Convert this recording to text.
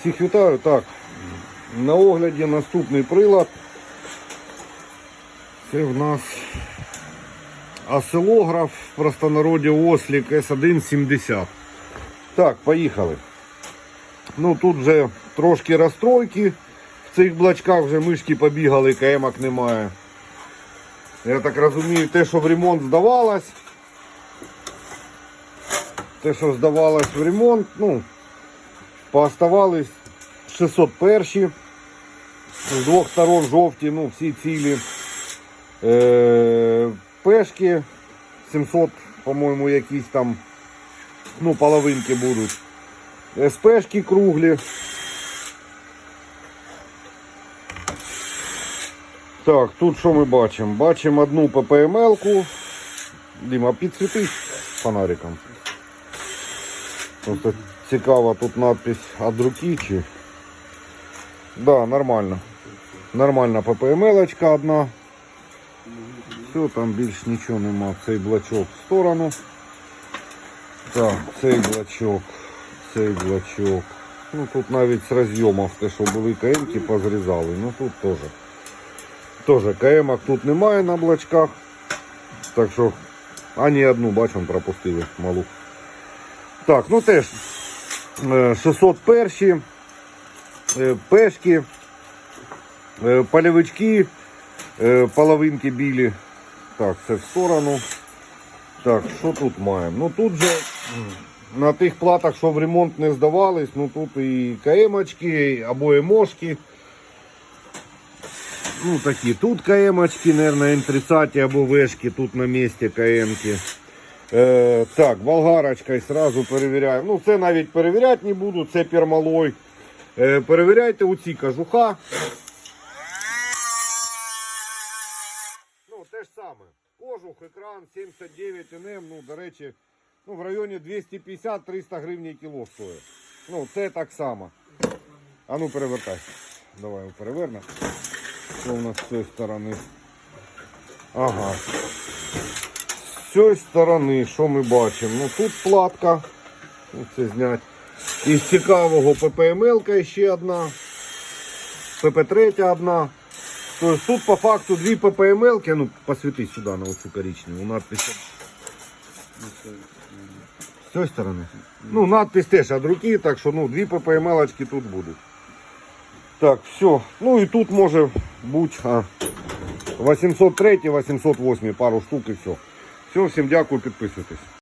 Всіх вітаю. Так, на огляді наступний прилад. Це в нас осцилограф, в простонароді Ослік S170. Так, поїхали. Ну тут вже трошки розстройки. В цих блочках вже мишки побігали, каємок немає. Я так розумію, те, що в ремонт здавалось. Те, що здавалось в ремонт, ну, пооставались 601 з двох сторон жовті, ну, всі цілі. Е, пешки 700, по-моєму, якісь там, ну, половинки будуть. СПшки круглі. Так, тут що ми бачимо? Бачимо одну ППМЛ-ку. Діма, підсвітись фонариком. Просто цікава тут надпись чи. Да, нормально. Нормальна ППМЛ-очка одна. Все, там більш нічого нема. Цей блочок в сторону. Так, цей блочок, цей блочок. Ну тут навіть з розйомів те, що були КМ-ки позрізали. Ну тут теж. Теж КМ тут немає на блочках. Так що ані одну, бачимо, пропустили малу. Так, ну теж 601 е, пешки, е, полівички, е, половинки білі. Так, це в сторону. Так, що тут маємо? Ну тут же на тих платах, що в ремонт не здавались, ну тут і КМ-очки, або ЕМОшки. Ну такі, тут КМ-очки, наверное, М30 або Вешки, тут на місці КМ-ки. Е, так, болгарочкою сразу перевіряємо. Ну, це навіть перевіряти не буду, це пермалой. Е, перевіряйте оці кажуха. Ну, те ж саме. Кожух, екран 79 НМ, ну, до речі, ну, в районі 250-300 гривень кіло стоїть. Ну, це так само. А ну перевертай. Давай перевернемо. Що у нас з цієї сторони? Ага. Цієї сторони, що ми бачимо? Ну тут платка. Це знять. Із цікавого ППМЛ ще одна. ПП3 одна. Тобто тут по факту дві ППМЛ, ну посвіти сюди на оцю коричневу. Надпись. З цієї сторони. Ну, надпись теж від руки, так що ну, дві ППМЛ тут будуть. Так, все. Ну і тут може бути 803, 808, пару штук і все. Все, всім дякую, підписуйтесь.